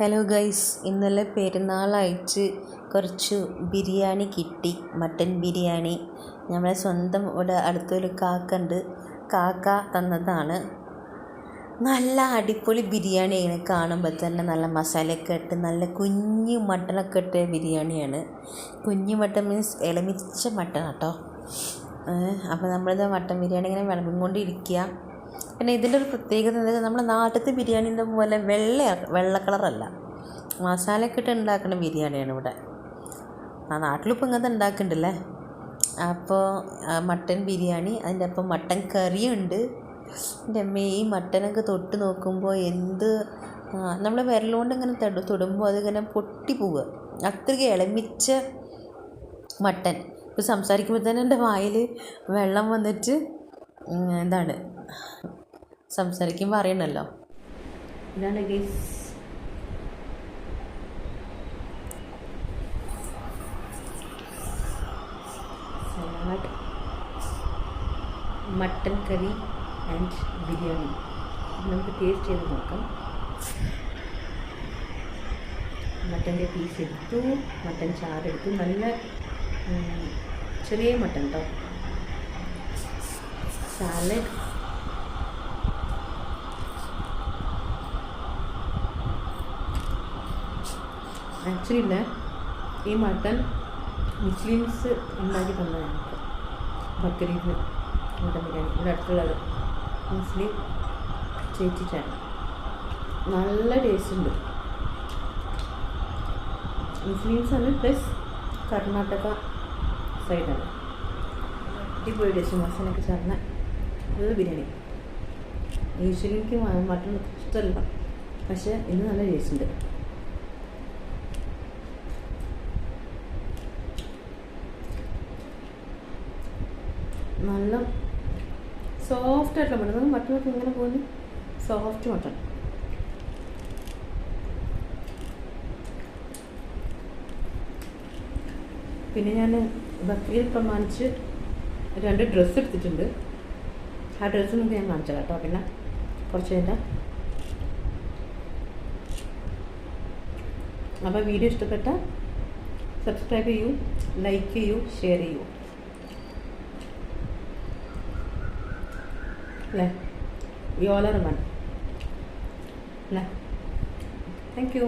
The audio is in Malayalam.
ഹലോ ഗൈസ് ഇന്നലെ പെരുന്നാളായിട്ട് കുറച്ച് ബിരിയാണി കിട്ടി മട്ടൻ ബിരിയാണി. നമ്മളെ സ്വന്തം ഇവിടെ അടുത്തൊരു കാക്ക ഉണ്ട് കാക്ക തന്നതാണ്. നല്ല അടിപൊളി ബിരിയാണിയാണ് കാണുമ്പോൾ തന്നെ നല്ല മസാലയൊക്കെ ഇട്ട് നല്ല കുഞ്ഞു മട്ടനൊക്കെ ഇട്ട ബിരിയാണിയാണ്. കുഞ്ഞു മട്ടൻ മീൻസ് ഇളമിച്ച മട്ടൺ കേട്ടോ അപ്പോൾ നമ്മളിത് മട്ടൻ ബിരിയാണി ഇങ്ങനെ വിളമ്പിക്കൊണ്ടിരിക്കുക പിന്നെ ഇതിന്റെ ഒരു പ്രത്യേകത എന്താ നമ്മുടെ നാട്ടിലത്തെ ബിരിയാണീന്റെ പോലെ വെള്ള വെള്ള കളറല്ല. മസാലയൊക്കെ ഇട്ട് ഉണ്ടാക്കുന്ന ബിരിയാണിയാണ് ഇവിടെ. ആ നാട്ടിലിപ്പോൾ ഇങ്ങനത്തെ ഉണ്ടാക്കുന്നുണ്ടല്ലേ അപ്പോൾ മട്ടൻ ബിരിയാണി അതിന്റെ ഒപ്പം മട്ടൻ കറിയുണ്ട്. എന്റെ അമ്മ ഈ മട്ടനൊക്കെ തൊട്ട് നോക്കുമ്പോൾ എന്ത് നമ്മൾ വിരലുകൊണ്ട് ഇങ്ങനെ തൊടു തൊടുമ്പോൾ അതിങ്ങനെ പൊട്ടി പോവുക. അത്രയ്ക്ക് ഇളമിച്ച മട്ടൻ. ഇപ്പോൾ സംസാരിക്കുമ്പോൾ തന്നെ എന്റെ വായിൽ വെള്ളം വന്നിട്ട് എന്താണ് സംസാരിക്കുമ്പോൾ അറിയണമല്ലോ മട്ടൻ കറി ആൻഡ് ബിരിയാണി നമുക്ക് ടേസ്റ്റ് ചെയ്ത് നോക്കാം. മട്ടന്റെ പീസ് എടുത്തു മട്ടൻ ചാറെടുത്തു നല്ല ചെറിയ മട്ടൻ കേട്ടോ സാലഡ് ആക്ച്വലി ഇല്ല. ഈ മട്ടൻ മുസ്ലിംസ് ഉണ്ടാക്കി തന്നതാണ്. ബക്രീദ് മട്ടൻ ബിരിയാണി. ഇവിടെ അടുത്തുള്ളത് മുസ്ലിം ചേച്ചിട്ടാണ്. നല്ല ടേസ്റ്റ് ഉണ്ട്. മുസ്ലിംസ് ആണ് പ്ലസ് കർണാടക സൈഡാണ് അടിപൊളി ടേസ്റ്റ് മസാലയൊക്കെ ചേർന്ന നല്ല ബിരിയാണി. യൂഷ്വലി എനിക്ക് മട്ടൺ ഇഷ്ടമല്ല. പക്ഷേ ഇന്ന് നല്ല ടേസ്റ്റ് ഉണ്ട്. നല്ല സോഫ്റ്റ് ആയിട്ടുള്ള മട്ടൺ. മട്ടൺ ഒക്കെ ഇങ്ങനെ പോകുന്നു സോഫ്റ്റ് മട്ടൺ. പിന്നെ ഞാൻ ബക്രീൽ പ്രമാണിച്ച് രണ്ട് ഡ്രസ്സ് എടുത്തിട്ടുണ്ട്. ആ ഡ്രസ്സ് നമുക്ക് ഞാൻ കാണിച്ചു കേട്ടോ. പിന്നെ കുറച്ച് കഴിഞ്ഞാൽ അപ്പോൾ വീഡിയോ ഇഷ്ടപ്പെട്ട സബ്സ്ക്രൈബ് ചെയ്യൂ ലൈക്ക് ചെയ്യൂ ഷെയർ ചെയ്യൂ. അല്ലേ യോളർ വൺ അല്ലേ താങ്ക് യു